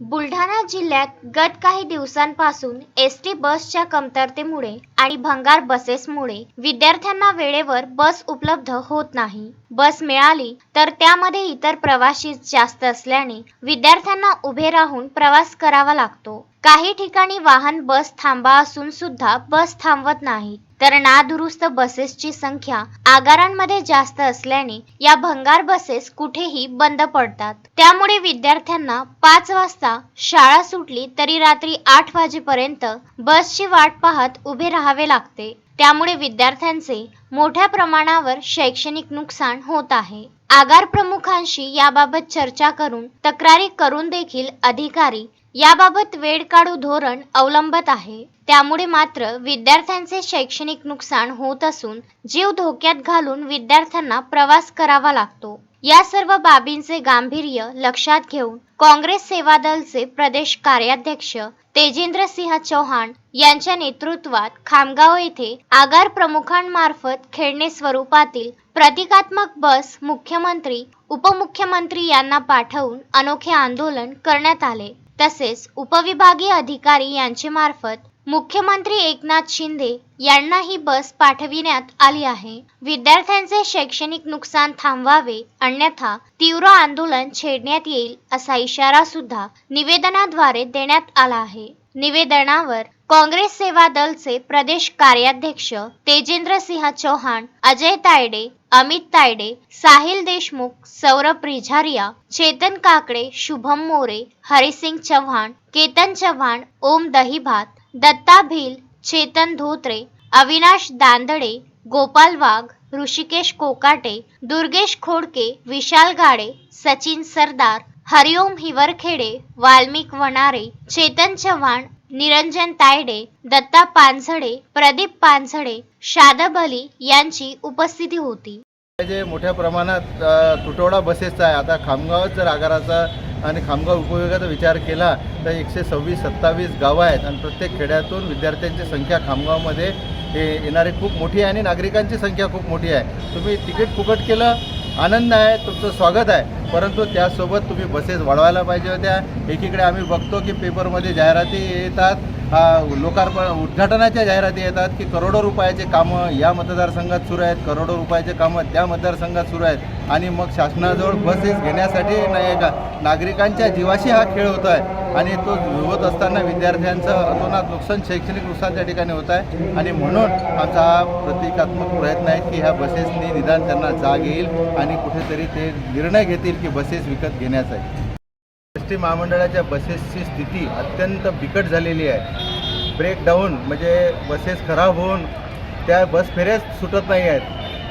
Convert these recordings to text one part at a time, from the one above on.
बुलढाणा जिल्ह्यात गत काही दिवसांपासून एस टी बसच्या कमतरतेमुळे आणि भंगार बसेसमुळे विद्यार्थ्यांना वेळेवर बस उपलब्ध होत नाही. बस मिळाली तर त्यामध्ये इतर प्रवासी जास्त असल्याने विद्यार्थ्यांना उभे राहून प्रवास करावा लागतो. काही ठिकाणी वाहन बस थांबा असून सुद्धा बस थांबवत नाहीत. तर नादुरुस्त बसेसची संख्या आगारांमध्ये जास्त असल्याने या भंगार बसेस कुठेही बंद पडतात. त्यामुळे विद्यार्थ्यांना पाच वाजता शाळा सुटली तरी रात्री आठ वाजेपर्यंत बसची वाट पाहत उभे राहावे लागते. त्यामुळे विद्यार्थ्यांचे मोठ्या प्रमाणावर शैक्षणिक नुकसान होत आहे. आगार प्रमुखांशी याबाबत चर्चा करून तक्रारी करून देखील अधिकारी याबाबत वेळ काढू धोरण अवलंबत आहे. त्यामुळे मात्र विद्यार्थ्यांचे शैक्षणिक नुकसान होत असून जीव धोक्यात घालून विद्यार्थ्यांना प्रवास करावा लागतो. या सर्व बाबींचे गांभीर्य लक्षात घेऊन काँग्रेस सेवा दलचे प्रदेश कार्याध्यक्ष तेजेंद्र सिंह चौहान यांच्या नेतृत्वात खामगाव येथे आगार प्रमुखांमार्फत खेळणे स्वरूपातील प्रतिकात्मक बस मुख्यमंत्री उपमुख्यमंत्री यांना पाठवून अनोखे आंदोलन करण्यात आले. तसेच उपविभागीय अधिकारी यांचे मार्फत मुख्यमंत्री एकनाथ शिंदे यांना ही बस पाठविण्यात आली आहे. विद्यार्थ्यांचे शैक्षणिक नुकसान थांबवावे अन्यथा तीव्र आंदोलन छेडण्यात येईल असा इशारा सुद्धा निवेदनाद्वारे देण्यात आला आहे. निवेदनावर काँग्रेस सेवा दलचे प्रदेश कार्याध्यक्ष तेजेंद्र सिंह चौहान अजय तायडे अमित तायडे साहिल देशमुख सौरभ रिझारिया चेतन काकडे शुभम मोरे हरिसिंग चव्हाण केतन चव्हाण ओम दहिभात दत्ता भिल चेतन धोत्रे अविनाश दांदडे गोपाल वाघ ऋषिकेश कोकाटे दुर्गेश खोडके विशाल गाडे सचिन सरदार हरिओम हिवरखेडे वाल्मिक वनारे चेतन चव्हाण निरंजन तायडे दत्ता पानझडे प्रदीप पानझडे शादब अली यांची उपस्थिती होती. जे मोठ्या प्रमाणात तुटवडा बसेसचा आहे. आता खामगाव जर आगाराचा आणि खामगाव उपयोगाचा विचार केला तर एकशे सव्वीस सत्तावीस गावं आहेत आणि प्रत्येक खेड्यातून विद्यार्थ्यांची संख्या खामगावमध्ये हे येणारी खूप मोठी आहे आणि नागरिकांची संख्या खूप मोठी आहे. तुम्ही तिकीट फुकट केलं आनंद आहे तुमचं स्वागत आहे. परंतु त्यासोबत तुम्ही बसेस वाढवायला पाहिजे होत्या. एकीकडे आम्ही बघतो की पेपरमध्ये जाहिराती येतात. लोकार्पण उद्घाटनाच्या जाहिराती येतात की करोडो रुपयाचे कामं या मतदारसंघात सुरू आहेत करोडो रुपयाचे कामं त्या मतदारसंघात सुरू आहेत. आणि मग शासनाजवळ बसेस घेण्यासाठी नाही आहे का नागरिकांच्या जीवाशी हा खेळ होतो आहे. आणि तो होत असताना विद्यार्थ्यांचं अतोनात नुकसान शैक्षणिक नुकसान त्या ठिकाणी होत आहे. आणि म्हणून आमचा हा प्रतिकात्मक प्रयत्न आहे की ह्या बसेसनी निदान त्यांना जाग येईल आणि कुठेतरी ते निर्णय घेतील की बसेस विकत घेण्याचा आहे एस टी महामंडळाच्या बसेसची स्थिती अत्यंत बिकट झालेली आहे. ब्रेकडाऊन म्हणजे बसेस खराब होऊन त्या बस फेऱ्याच सुटत नाही आहेत.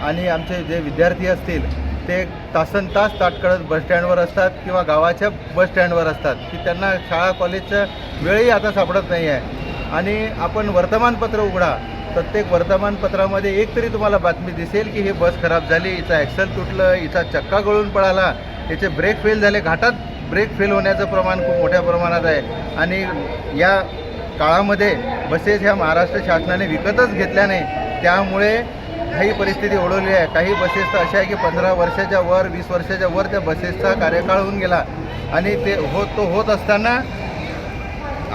आणि आमचे जे विद्यार्थी असतील ते तासन तास ताटकळत बसस्टँडवर असतात किंवा गावाच्या बसस्टँडवर असतात की त्यांना शाळा कॉलेजचं वेळही आता सापडत नाही आहे. आणि आपण वर्तमानपत्र उघडा प्रत्येक वर्तमानपत्रामध्ये एक तरी तुम्हाला बातमी दिसेल की ही बस खराब झाली हिचा ॲक्सल तुटलं हिचा चक्का गळून पळाला याचे ब्रेक फेल झाले घाटात ब्रेक फेल होण्याचं प्रमाण खूप मोठ्या प्रमाणात आहे. आणि या काळामध्ये बसेस ह्या महाराष्ट्र शासनाने विकतच घेतल्या नाही. त्यामुळे काही परिस्थिती ओढवली आहे. काही बसेस तर अशा आहे की पंधरा वर्षाच्या वर वीस वर्षाच्या वर त्या बसेसचा कार्यकाळ होऊन गेला. आणि ते होत तो होत असताना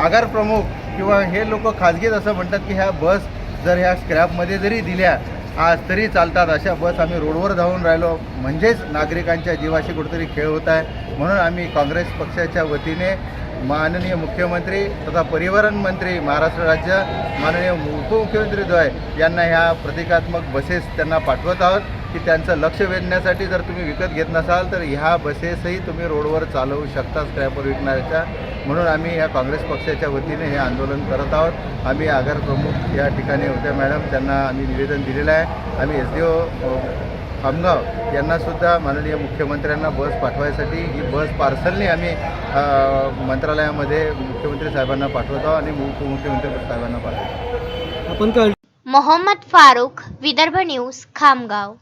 आगार प्रमुख किंवा हे लोक खाजगीत असं म्हणतात की ह्या बस जर ह्या स्क्रॅपमध्ये जरी दिल्या आज तरी चालतात. अशा बस आम्ही रोडवर धावून राहिलो. म्हणजेच नागरिकांच्या जीवाशी कुठेतरी खेळ होत आहे. म्हणून आम्ही काँग्रेस पक्षाच्या वतीने माननीय मुख्यमंत्री तथा परिवहन मंत्री महाराष्ट्र राज्य माननीय उपमुख्यमंत्री द्वय यांना ह्या प्रतिकात्मक बसेस त्यांना पाठवत आहोत. की त्यांचं लक्ष वेधण्यासाठी जर तुम्ही विकत घेत नसाल तर ह्या बसेसही तुम्ही रोडवर चालवू शकता स्क्रॅपवर विकणाऱ्याच्या. म्हणून आम्ही या काँग्रेस पक्षाच्या वतीने हे आंदोलन करत आहोत. आम्ही आगार प्रमुख या ठिकाणी होत्या मॅडम त्यांना आम्ही निवेदन दिलेलं आहे. आम्ही एस डी ओ खामगाव यांनासुद्धा माननीय मुख्यमंत्र्यांना बस पाठवायसाठी ही बस पार्सलने आम्ही मंत्रालयामध्ये मुख्यमंत्री साहेबांना पाठवत आहोत आणि उपमुख्यमंत्री साहेबांना पाठवतो. आपण मोहम्मद फारूक विदर्भ न्यूज खामगाव.